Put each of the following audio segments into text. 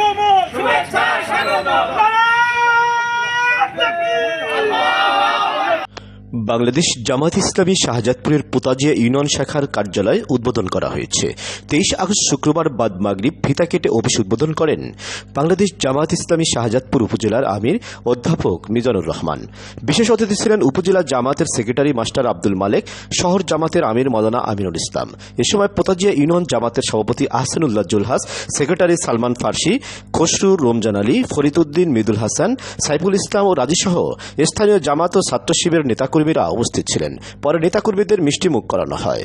Como Bangladesh Jamaat Islami শাহজাদপুরের Potajia union শাখার কার্যালয় উদ্বোধন করা হয়েছে। তেইশ আগস্ট শুক্রবার বাদ মাগরিব ফিতা কেটে অফিস উদ্বোধন করেন বাংলাদেশ জামাত ইসলামী শাহজাদপুর উপজেলার আমির অধ্যাপক মিজানুর রহমান। বিশেষ অতিথি ছিলেন উপজেলা জামাতের সেক্রেটারি মাস্টার আব্দুল মালেক, শহর জামাতের আমির মদানা আমিনুল ইসলাম। এ সময় পোতাজিয়া ইউনিয়ন জামাতের সভাপতি আহসানুল্লাহ জুলহাস, সেক্রেটারি সালমান ফার্সি, খসরু রমজান আলী, ফরিদউদ্দিন মিদুল হাসান, সাইফুল ইসলাম ও রাজিসহ স্থানীয় জামাত ও ছাত্র শিবিরের নেতাকর্মীরা উপস্থিত ছিলেন। পরে নেতাকর্মীদের মিষ্টিমুখ করানো হয়।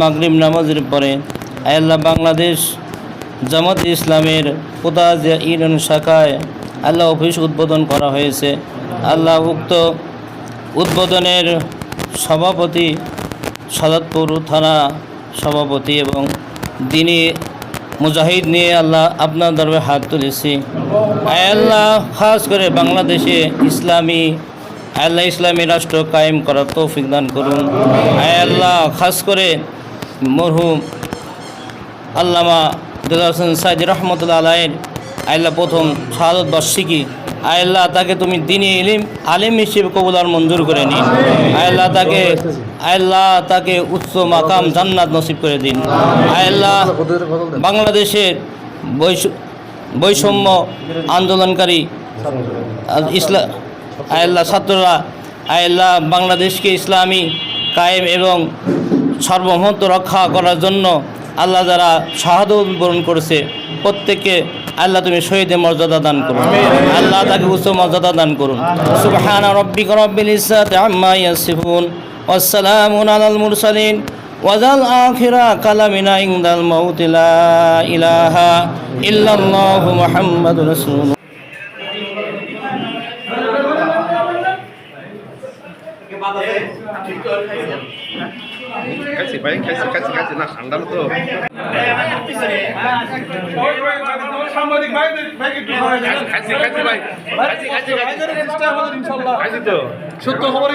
মাগরিব নামাজের পরে আল্লাহ বাংলাদেশ জামাত ইসলামের পোতাজিয়া ইউনিয়ন শাখায় আল্লাহ অফিস উদ্বোধন করা হয়েছে। আল্লাহ উক্ত উদ্বোধনের সভাপতি সাদাতপুর থানা সভাপতি এবং দিনী মুজাহিদ নিয়ে আল্লাহ আপনার দরবে হাত তুলেছি। আল্লাহ, খাস করে বাংলাদেশে ইসলামী আয় আল্লাহ ইসলামী রাষ্ট্র কায়েম করার তৌফিক দান করুন। আল্লাহ, খাস করে মরহুম আল্লামা দুল হোসেন সাইদ রহমতুল্লাহ আলাইয়ের আল্লাহ প্রথম শাহাদত বার্ষিকী। আল্লাহ তাকে তুমি দিনী ইলিম, আলিম হিসেবে কবুলার মঞ্জুর করে নিন। আল্লাহ তাকে আল্লাহ তাকে উচ্চ মাকাম জান্নাত নসিব করে দিন। আল্লাহ বাংলাদেশের বৈষ- বৈষম্য আন্দোলনকারী ইসলাম আল্লাহ ছাত্ররা আল্লাহ বাংলাদেশকে ইসলামী কায়েম এবং সার্বভৌমত্ব রক্ষা করার জন্য আল্লাহ যারা শাহাদত বরণ করেছে, প্রত্যেককে আল্লাহ তুমি শহীদের মর্যাদা দান করুন। আল্লাহ তাকে উচ্চ মর্যাদা দান করুন। সুবহান রব্বিক রব্বিল ইজ্জাতি আম্মা ইয়াসিফুন। খাইছি ভাই খাইছি খাইছি না ঠান্ডা ভাই। খাইছি খাইছি খাইছি ইনশাল্লাহ খাইছি তো। সত্য খবর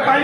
পানি